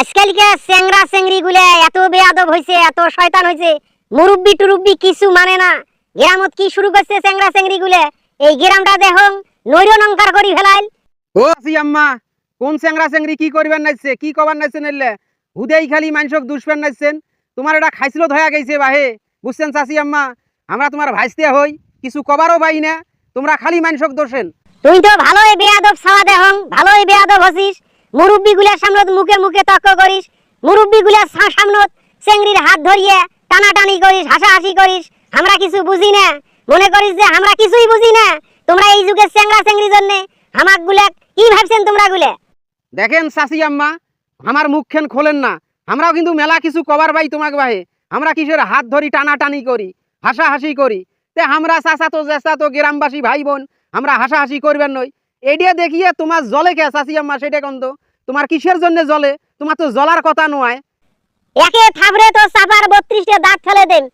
আজকালকে চেংরা চেংড়ি গুলে এত বেয়াদব হইছে এত শয়তান হইছে। মুরব্বি টুরব্বি কিছু মানে না। গ্রামত কি শুরু করছে চেংরা চেংড়ি গুলে এই গ্রামটা দেখং নৈর নঙ্কার করি ফেলাইল। ও আসি আম্মা কোন চেংরা চেংড়ি কি করবেন নাইছে কি কবার নাইছেন এলে হুদেই খালি মানুষক দুষ্পেন নাইছেন। তোমার এটা খাইছিল ধয়া গেছে বাহে। বুঝছেন চাচি আম্মা? আমরা তোমার ভাইস্তে হই কিছু কবারও পাই না। তোমরা খালি মানুষক দোষেন। তুই তো ভালোই বেয়াদব ছাওয়া দেহং ভালোই বেয়াদব হসিস। সামনত মুখে মুখে তর্ক করিস সামনত চেংড়ির হাত ধরিয়ে টানাটানি করিস, হাসাহাসি করিস, আমরা কিছু বুঝি না। মনে করিস যে আমরা কিছুই বুঝি না। তোমরা এই চেংড়া চেংড়ির আমাকগুলা কি ভাবছেন তোমরা গুলে দেখেন আম্মা, আমার মুখখান খোলেন না। আমরাও কিন্তু মেলা কিছু কবার ভাই তোমাকে বাহে। আমরা কিসের হাত ধরি টানাটানি করি, হাসাহাসি করি? তে আমরা চাচা তো জেসা তো গ্রামবাসী ভাই বোন, আমরা হাসাহাসি করবেন নই। এইটা দেখিয়ে তোমার জলে কে চাচি আম্মা সেটা কন্ত তোমার কিসের জন্য জলে? তোমার তো জলার কথা নয়। একে থাবড়ে তো চাপার বত্রিশটা দাঁত ফেলে দেন।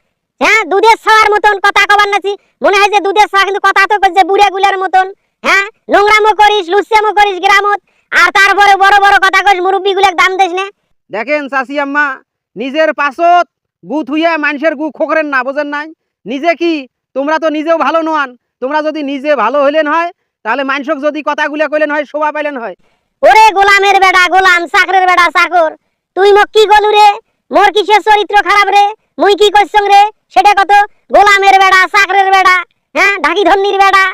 হ্যাঁ দুধের ছাওয়ার মতন কথা কবার নাছি। মনে হয় যে দুধের ছাওয়া কিন্তু কথা তো করছে বুড়ে গুলের মতন। হ্যাঁ নোংরামো করিস লুচ্চামো করিস গ্রামত। আর তারপরে বড় বড় কথা করিস মুরব্বি গুলের দাম দিস না। দেখেন চাচি আম্মা নিজের পাশত গু থুইয়ে মানুষের গু খোকরেন না বোঝেন নাই? নিজে কি? তোমরা তো নিজেও ভালো নোয়ান। তোমরা যদি নিজে ভালো হইলেন হয় তাহলে মানুষক যদি কথাগুলো কইলেন হয় শোভা পাইলেন হয়। ওরে গোলামের বেটা গোলাম চাকরের বেটা চাকর। তুই মোক কি গলু রে? মোর কিসের চরিত্র খারাপ রে? মুই কি করছং রে? সেটা কত? গোলামের বেটা চাকরের বেটা হ্যাঁ ঢাকি ধন্নির বেটা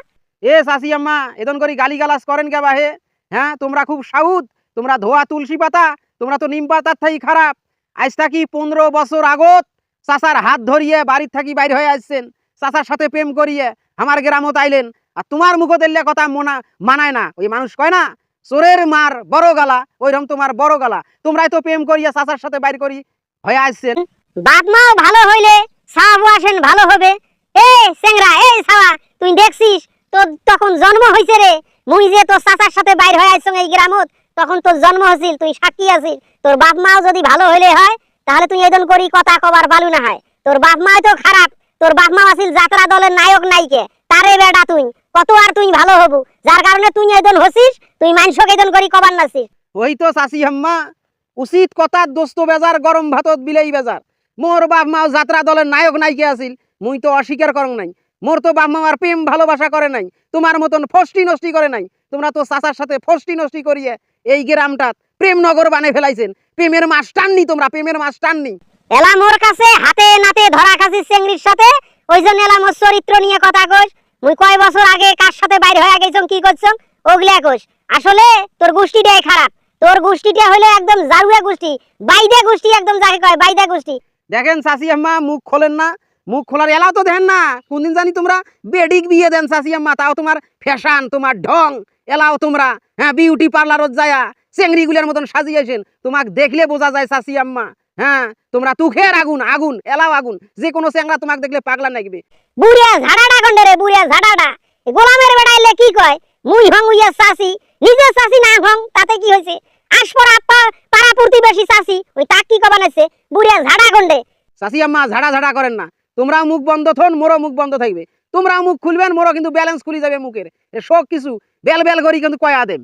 এ চাচি আম্মা এদন করি গালি গালাস করেন কে বাহে? হ্যাঁ তোমরা খুব সাউদ তোমরা ধোয়া তুলসী পাতা তোমরা তো নিম পাতার থাকি খারাপ। আজ থাকি পনেরো বছর আগত চাচার হাত ধরিয়ে বাড়ির থাকি বাইর হয়ে আসছেন চাচার সাথে প্রেম করিয়ে আমার গ্রামত আইলেন। আর তোমার মুখত এলে কথা মনা, মানায় না। ওই মানুষ কয় না, চোরের মার বড় গালা, ওইরকম তোমার বড় গালা। তোমরাই তো প্রেম করিয়া চাচার সাথে বাইর করি, হয়ে আসছেন মাও ভালো হইলে সাহাবু আসেন ভালো হবে। এ সেংরা সাওয়া তুই দেখছিস? তোর তখন জন্ম হইছে রে। মুই যে তোর চাচার সাথে বাইর হয়ে আইছং এই গ্রামত, তখন তোর জন্ম হছিল তুই সাক্ষী আছিস। তোর বাপ মাও যদি ভালো হইলে হয়, তাহলে তুই এদন করি কথা কবার বালু না হয়। তোর বাপ মাও তো খারাপ, তোর বাপ মা আছিল যাত্রা দলের নায়ক নায়িকে। তারে বেটা তুই কত আর তুই ভালো হবু? যার কারণে তুই এদন হসিস তুই মানসকে এদন করি কবার নাছিস ওই তো চাচি আম্মা উচিত কথার দোস্ত বেজার গরম ভাতত বিলেই বেজার। মোর বাপ মাও যাত্রা দলের নায়ক নায়িকা আছিল মুই তো অস্বীকার করং নাই। মোর তো বাপ মামার প্রেম ভালোবাসা করে নাই তোমার মতন ফষ্টি নষ্টি করে নাই। তোমরা তো চাচার সাথে ফষ্টি নষ্টি করিয়ে এই গ্রামটাত প্রেম নগর বানিয়ে ফেলাইছেন। প্রেমের মাস টাননি তোমরা প্রেমের মাস টাননি। এলা মোর কাছে হাতে নাতে ধরা খাসি চেংড়ির সাথে ওই জন্য এলা মোর চরিত্র নিয়ে কথা কইস। মুই কয় বছর আগে কার সাথে হয়ে কি আসলে তোর গোষ্ঠীটাই খারাপ। তোর গোষ্ঠীটা হলো একদম জারুয়া গোষ্ঠী। গোষ্ঠী একদম যাকে কয় গোষ্ঠী। দেখেন চাচি আম্মা, মুখ খোলেন না। মুখ খোলার এলাও তো দেন না। কোনদিন জানি তোমরা বেডিক বিয়ে দেন চাচি আম্মা, তাও তোমার ফ্যাশন, তোমার ঢং, এলাও তোমরা। হ্যাঁ বিউটি পার্লারত যায়া, চেংড়িগুলোর মতন সাজিয়েছেন। তোমাক দেখলে বোঝা যায় চাচি আম্মা। হ্যাঁ তোমরা তুখের আগুন আগুন এলাও আগুন যে কোনো চেংড়া তোমাকে দেখলে পাগলা নাকবে বুড়িয়া ঝাড়াটা গন্ডে রে বুড়িয়া ঝাড়াটা। এ গোলামের বেড়াইলে কি কয়? মুই হং উইয়া চাষি নিজে চাষি না হং তাতে কি হয়েছে আশপরা পাড়া প্রতিবেশী চাষি ওই তাক কি কবা নাইছে? বুড়িয়া ঝাড়া গন্ডে। চাচি আম্মা ঝাড়া ঝাড়া করেন না। তোমরা মুখ বন্ধ থন মোরও মুখ বন্ধ থাকবে তোমরা মুখ খুলবেন মোরও কিন্তু ব্যালেন্স খুলে যাবে মুখের। এ শোক কিছু বেল বেল করি কিন্তু কয়া দেব